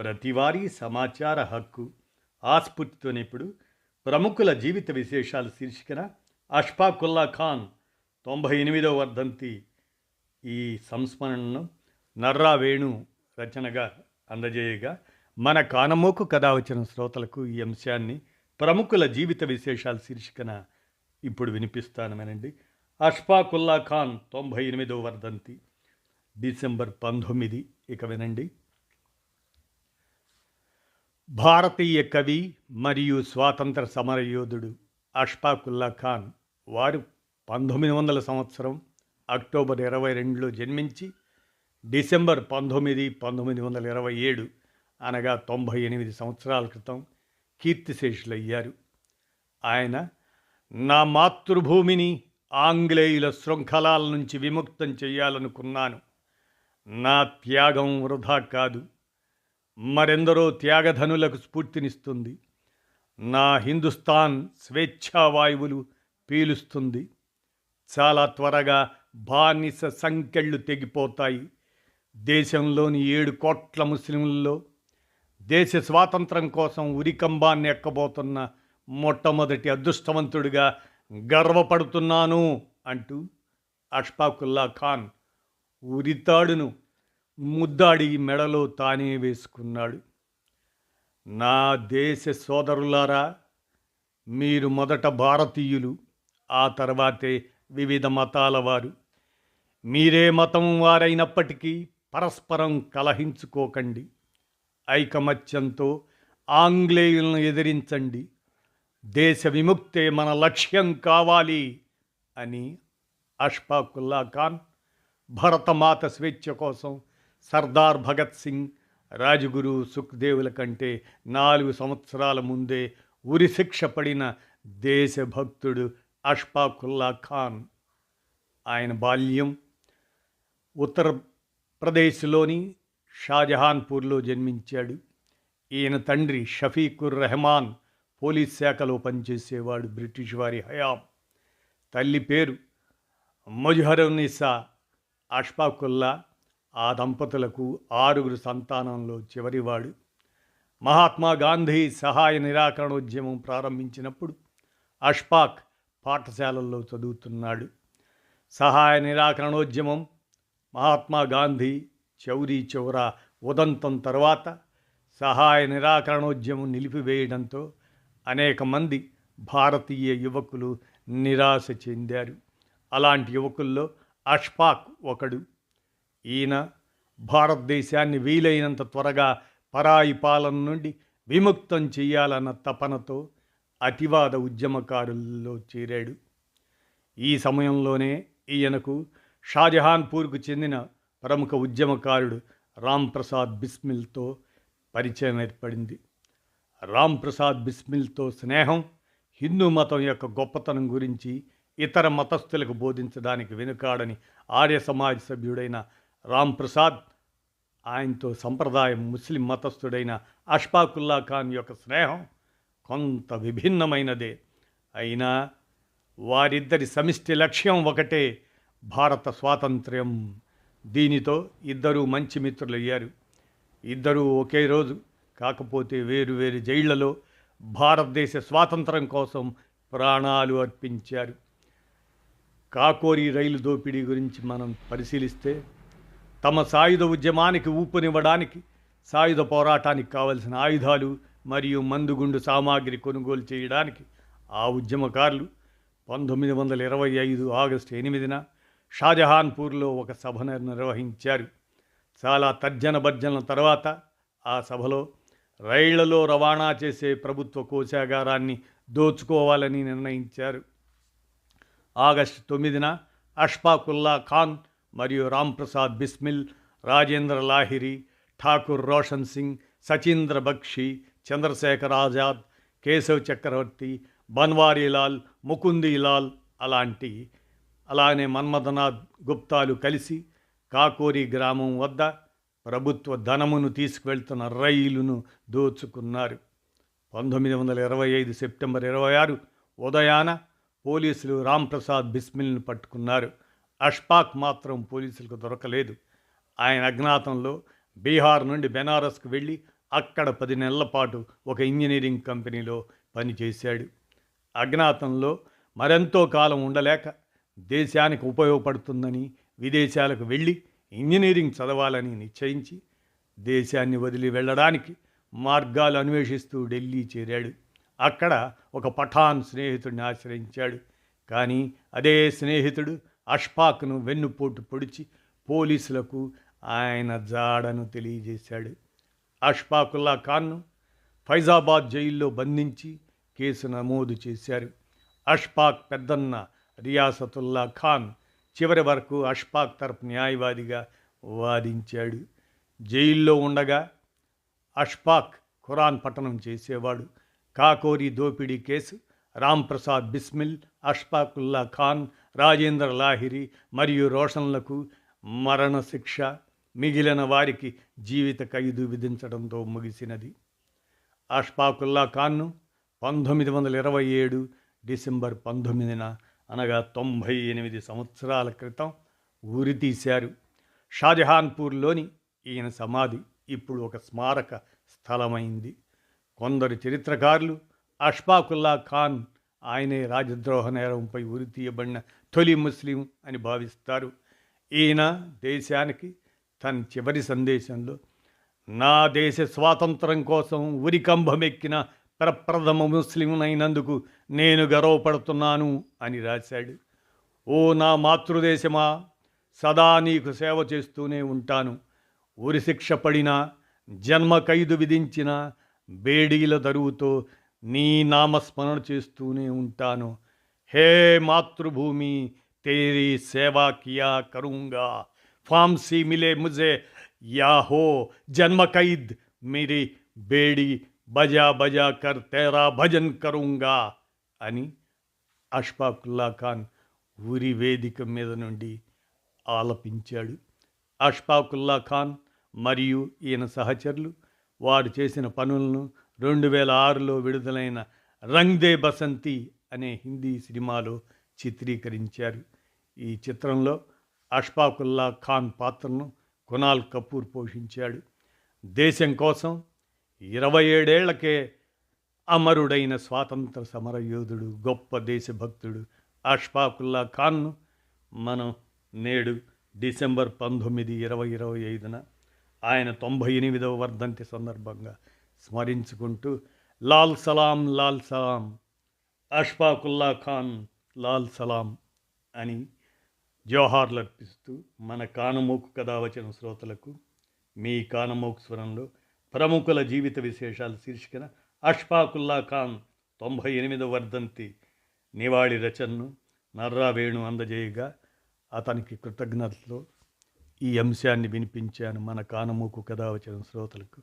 ప్రతివారీ సమాచార హక్కు ఆస్ఫూర్తితోనే ఇప్పుడు ప్రముఖుల జీవిత విశేషాలు శీర్షికన అష్ఫాకుల్లా ఖాన్ తొంభై ఎనిమిదవ వర్ధంతి ఈ సంస్మరణను నర్రా వేణు రచనగా అందజేయగా మన కానమోకు కథ వచ్చిన శ్రోతలకు ఈ అంశాన్ని ప్రముఖుల జీవిత విశేషాలు శీర్షికన ఇప్పుడు వినిపిస్తాను వినండి అష్ఫాకుల్లా ఖాన్ తొంభై ఎనిమిదవ వర్ధంతి డిసెంబర్ పంతొమ్మిది ఇక వినండి. భారతీయ కవి మరియు స్వాతంత్ర సమరయోధుడు అష్ఫాకుల్లా ఖాన్ వారు పంతొమ్మిది వందల సంవత్సరం అక్టోబర్ ఇరవై రెండులో జన్మించి డిసెంబర్ పంతొమ్మిది పంతొమ్మిది వందల ఇరవై ఏడు అనగా తొంభై ఎనిమిది సంవత్సరాల క్రితం కీర్తిశేషులయ్యారు ఆయన నా మాతృభూమిని ఆంగ్లేయుల శృంఖలాల నుంచి విముక్తం చేయాలనుకున్నాను. నా త్యాగం వృధా కాదు. మరెందరో త్యాగధనులకు స్ఫూర్తినిస్తుంది. నా హిందుస్థాన్ స్వేచ్ఛావాయువులు పీలుస్తుంది. చాలా త్వరగా బానిస సంఖ్యళ్ళు తెగిపోతాయి. దేశంలోని ఏడు కోట్ల ముస్లింలలో దేశ స్వాతంత్రం కోసం ఉరికంబాన్ని ఎక్కబోతున్న మొట్టమొదటి అదృష్టవంతుడిగా గర్వపడుతున్నాను అంటూ అష్ఫాకుల్లా ఖాన్ ఉరితాడును ముద్దాడి మెడలో తానే వేసుకున్నాడు. నా దేశ సోదరులారా మీరు మొదట భారతీయులు ఆ తర్వాతే వివిధ మతాల వారు. మీరే మతం వారైనప్పటికీ పరస్పరం కలహించుకోకండి. ఐకమత్యంతో ఆంగ్లేయులను ఎదిరించండి. దేశ విముక్తే మన లక్ష్యం కావాలి అని అష్ఫాకుల్లా ఖాన్ భరతమాత స్వేచ్ఛ కోసం సర్దార్ భగత్ సింగ్ రాజగురు సుఖ్దేవుల కంటే నాలుగు సంవత్సరాల ముందే ఉరిశిక్ష పడిన దేశభక్తుడు అష్ఫాకుల్లా ఖాన్. ఆయన బాల్యం ఉత్తరప్రదేశ్లోని షాజహాన్పూర్లో జన్మించాడు. ఈయన తండ్రి షఫీకుర్ రెహమాన్ పోలీస్ శాఖలో పనిచేసేవాడు బ్రిటిష్ వారి హయాం. తల్లి పేరు ముజహరునిసా అష్ఫాకుల్లా ఆ దంపతులకు ఆరుగురు సంతానంలో చివరివాడు. మహాత్మా గాంధీ సహాయ నిరాకరణోద్యమం ప్రారంభించినప్పుడు అష్పాక్ పాఠశాలల్లో చదువుతున్నాడు. సహాయ నిరాకరణోద్యమం మహాత్మా గాంధీ చౌరీ చౌరా ఉదంతం తర్వాత సహాయ నిరాకరణోద్యమం నిలిపివేయడంతో అనేక మంది భారతీయ యువకులు నిరాశ చెందారు. అలాంటి యువకుల్లో అష్ఫాక్ ఒకడు. ఈయన భారతదేశాన్ని వీలైనంత త్వరగా పరాయి పాలన నుండి విముక్తం చేయాలన్న తపనతో అతివాద ఉద్యమకారుల్లో చేరాడు. ఈ సమయంలోనే ఈయనకు షాజహాన్పూర్కు చెందిన ప్రముఖ ఉద్యమకారుడు రామ్ ప్రసాద్ బిస్మిల్తో పరిచయం ఏర్పడింది. రామ్ ప్రసాద్ బిస్మిల్తో స్నేహం హిందూ మతం యొక్క గొప్పతనం గురించి ఇతర మతస్థులకు బోధించడానికి వెనుకాడని ఆర్య సమాజ్ సభ్యుడైన రామ్ ప్రసాద్ ఆయనతో సంప్రదాయం ముస్లిం మతస్థుడైన అష్ఫాకుల్లా ఖాన్ యొక్క స్నేహం కొంత విభిన్నమైనదే. అయినా వారిద్దరి సమిష్టి లక్ష్యం ఒకటే భారత స్వాతంత్ర్యం. దీనితో ఇద్దరూ మంచి మిత్రులయ్యారు. ఇద్దరూ ఒకే రోజు కాకపోతే వేరు వేరు జైళ్ళలో భారతదేశ స్వాతంత్రం కోసం ప్రాణాలు అర్పించారు. కాకోరి రైలు దోపిడీ గురించి మనం పరిశీలిస్తే తమ సాయుధ ఉద్యమానికి ఊపునివ్వడానికి సాయుధ పోరాటానికి కావలసిన ఆయుధాలు మరియు మందుగుండు సామాగ్రి కొనుగోలు చేయడానికి ఆ ఉద్యమకారులు పంతొమ్మిది వందల ఇరవై ఐదు ఆగస్టు ఎనిమిదిన షాజహాన్పూర్లో ఒక సభను నిర్వహించారు. చాలా తర్జన భర్జనల తర్వాత ఆ సభలో రైళ్ళలో రవాణా చేసే ప్రభుత్వ కోశాగారాన్ని దోచుకోవాలని నిర్ణయించారు. ఆగస్టు తొమ్మిదిన అష్ఫాకుల్లా ఖాన్ మరియు రాంప్రసాద్ బిస్మిల్ రాజేంద్ర లాహిరి ఠాకూర్ రోషన్ సింగ్ సచీంద్ర బక్షి చంద్రశేఖర్ ఆజాద్ కేశవ్ చక్రవర్తి బన్వారీలాల్ ముకుందీలాల్ అలాంటి అలానే మన్మథనాథ్ గుప్తాలు కలిసి కాకోరి గ్రామం వద్ద ప్రభుత్వ ధనమును తీసుకువెళ్తున్న రైలును దోచుకున్నారు. పంతొమ్మిది వందల ఇరవై ఐదు సెప్టెంబర్ ఇరవై ఆరు ఉదయాన పోలీసులు రాంప్రసాద్ బిస్మిల్ను పట్టుకున్నారు. అష్పాక్ మాత్రం పోలీసులకు దొరకలేదు. ఆయన అజ్ఞాతంలో బీహార్ నుండి బెనారస్కు వెళ్ళి అక్కడ పది నెలల పాటు ఒక ఇంజనీరింగ్ కంపెనీలో పనిచేశాడు. అజ్ఞాతంలో మరెంతో కాలం ఉండలేక దేశానికి ఉపయోగపడుతుందని విదేశాలకు వెళ్ళి ఇంజనీరింగ్ చదవాలని నిశ్చయించి దేశాన్ని వదిలి వెళ్ళడానికి మార్గాలు అన్వేషిస్తూ ఢిల్లీ చేరాడు. అక్కడ ఒక పఠాన్ స్నేహితుడిని ఆశ్రయించాడు. కానీ అదే స్నేహితుడు అష్ఫాక్ను వెన్నుపోటు పొడిచి పోలీసులకు ఆయన జాడను తెలియజేశాడు. అష్ఫాకుల్లా ఖాన్ను ఫైజాబాద్ జైల్లో బంధించి కేసు నమోదు చేశారు. అష్ఫాక్ పెద్దన్న రియాసతుల్లా ఖాన్ చివరి వరకు అష్ఫాక్ తరపు న్యాయవాదిగా వాదించాడు. జైల్లో ఉండగా అష్ఫాక్ ఖురాన్ పఠనం చేసేవాడు. కాకోరి దోపిడీ కేసు రాంప్రసాద్ బిస్మిల్ అష్ఫాకుల్లా ఖాన్ రాజేంద్ర లాహిరి మరియు రోషన్లకు మరణశిక్ష మిగిలిన వారికి జీవిత ఖైదు విధించడంతో ముగిసినది. అష్ఫాకుల్లా ఖాన్ను పంతొమ్మిది వందల ఇరవై ఏడు డిసెంబర్ పంతొమ్మిదిన అనగా తొంభై ఎనిమిది సంవత్సరాల క్రితం ఊరి తీశారు. షాజహాన్పూర్లోని ఈయన సమాధి ఇప్పుడు ఒక స్మారక స్థలమైంది. కొందరు చరిత్రకారులు అష్ఫాకుల్లా ఖాన్ ఆయనే రాజద్రోహ నేరంపై ఉరి తీయబడిన తొలి ముస్లిం అని భావిస్తారు. ఈయన దేశానికి తన చివరి సందేశంలో నా దేశ స్వాతంత్రం కోసం ఉరికంభమెక్కిన ప్రప్రథమ ముస్లిం అయినందుకు నేను గర్వపడుతున్నాను అని రాశాడు. ఓ నా మాతృదేశమా సదా నీకు సేవ చేస్తూనే ఉంటాను. ఉరిశిక్ష పడినా జన్మ ఖైదు విధించిన బేడీల దరువుతో నీ నామస్మరణ చేస్తూనే ఉంటాను హే మాతృభూమి तेरी सेवा किया करूँगा फांसी मिले मुझे या हो जन्म कैद मेरी बेड़ी बजा बजा कर तेरा भजन करूँगा అని అష్ఫాకుల్లా ఖాన్ ఊరి వేదిక మీద నుండి ఆలపించాడు అష్ఫాకుల్లా ఖాన్ మరియు ఈయన సహచరులు వారు చేసిన పనులను రెండు వేల ఆరులో విడుదలైన రంగ్ దే బసంతి అనే హిందీ సినిమాలో చిత్రీకరించారు. ఈ చిత్రంలో అష్ఫాకుల్లా ఖాన్ పాత్రను కునాల్ కపూర్ పోషించాడు. దేశం కోసం ఇరవై ఏడేళ్ళకే అమరుడైన స్వాతంత్ర సమరయోధుడు గొప్ప దేశభక్తుడు అష్ఫాకుల్లా ఖాన్ను మనం నేడు డిసెంబర్ పంతొమ్మిది ఇరవై ఇరవై ఐదున ఆయన తొంభై ఎనిమిదవ వర్ధంతి సందర్భంగా స్మరించుకుంటూ లాల్ సలాం లాల్ సలాం అష్ఫాకుల్లా ఖాన్ లాల్ సలాం అని జోహార్లు అర్పిస్తూ మన కానమోకు కథ వచ్చిన శ్రోతలకు మీ కానమోకు స్వరంలో ప్రముఖుల జీవిత విశేషాలు శీర్షికన అష్ఫాకుల్లా ఖాన్ తొంభై ఎనిమిదవ వర్ధంతి నివాళి రచనను నర్రా వేణు అందజేయగా అతనికి కృతజ్ఞతలో. ఈ అంశాన్ని వినిపించాను మన కానమూకు కథ వచ్చిన శ్రోతలకు.